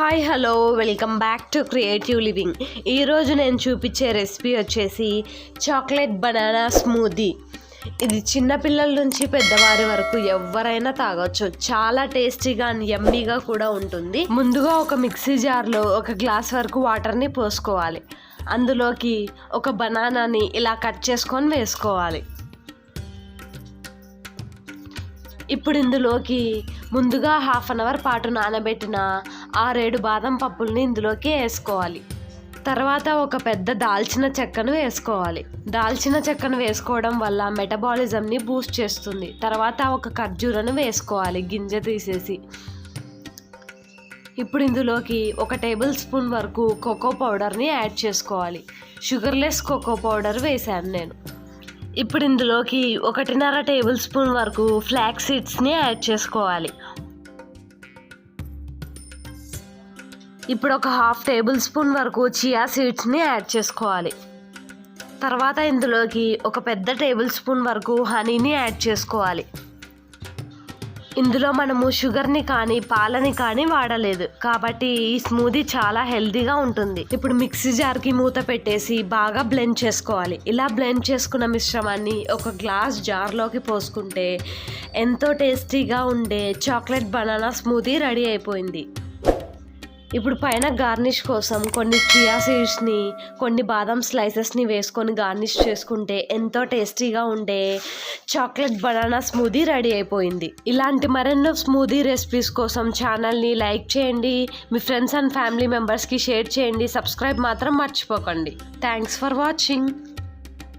Hi hello welcome back to creative living ఈరోజు నేను చూపించే రెసిపీ వచ్చేసి చాక్లెట్ బనానా స్మూదీ ఇది చిన్నపిల్లల నుంచి పెద్దవారి వరకు ఎవరైనా తాగొచ్చు. చాలా టేస్టీగా అండ్ యమ్మీగా కూడా ఉంటుంది. ముందుగా ఒక మిక్సీ జార్లో ఒక గ్లాస్ వరకు వాటర్ని పోసుకోవాలి. అందులోకి ఒక బనానాని ఇలా కట్ చేసుకొని వేసుకోవాలి. ఇప్పుడు ఇందులోకి ముందుగా హాఫ్ అన్ అవర్ పాటు నానబెట్టిన ఆరేడు బాదం పప్పుల్ని ఇందులోకి వేసుకోవాలి. తర్వాత ఒక పెద్ద దాల్చిన చెక్కను వేసుకోవాలి. దాల్చిన చెక్కను వేసుకోవడం వల్ల మెటబాలిజంని బూస్ట్ చేస్తుంది. తర్వాత ఒక ఖర్జూరను వేసుకోవాలి గింజ తీసేసి. ఇప్పుడు ఇందులోకి ఒక టేబుల్ స్పూన్ వరకు కోకో పౌడర్ని యాడ్ చేసుకోవాలి. షుగర్లెస్ కోకో పౌడర్ వేశాను నేను. ఇప్పుడు ఇందులోకి ఒకటిన్నర టేబుల్ స్పూన్ వరకు ఫ్లాక్ సీడ్స్ని యాడ్ చేసుకోవాలి. ఇప్పుడు ఒక హాఫ్ టేబుల్ స్పూన్ వరకు చియా సీడ్స్ని యాడ్ చేసుకోవాలి. తర్వాత ఇందులోకి ఒక పెద్ద టేబుల్ స్పూన్ వరకు హనీని యాడ్ చేసుకోవాలి. ఇందులో మనము షుగర్ని కానీ పాలని కానీ వాడలేదు. కాబట్టి ఈ స్మూదీ చాలా హెల్తీగా ఉంటుంది. ఇప్పుడు మిక్సీ జార్కి మూత పెట్టేసి బాగా బ్లెండ్ చేసుకోవాలి. ఇలా బ్లెండ్ చేసుకున్న మిశ్రమాన్ని ఒక గ్లాస్ జార్లోకి పోసుకుంటే ఎంతో టేస్టీగా ఉండే చాక్లెట్ బనానా స్మూదీ రెడీ అయిపోయింది. ఇప్పుడు పైన గార్నిష్ కోసం కొన్ని చియా సీడ్స్ని కొన్ని బాదం స్లైసెస్ని వేసుకొని గార్నిష్ చేసుకుంటే ఎంతో టేస్టీగా ఉండే చాక్లెట్ బనానా స్మూదీ రెడీ అయిపోయింది. ఇలాంటి మరెన్నో స్మూదీ రెసిపీస్ కోసం ఛానల్ని లైక్ చేయండి మీ ఫ్రెండ్స్ అండ్ ఫ్యామిలీ మెంబర్స్కి షేర్ చేయండి సబ్స్క్రైబ్ మాత్రం మర్చిపోకండి. Thanks for watching.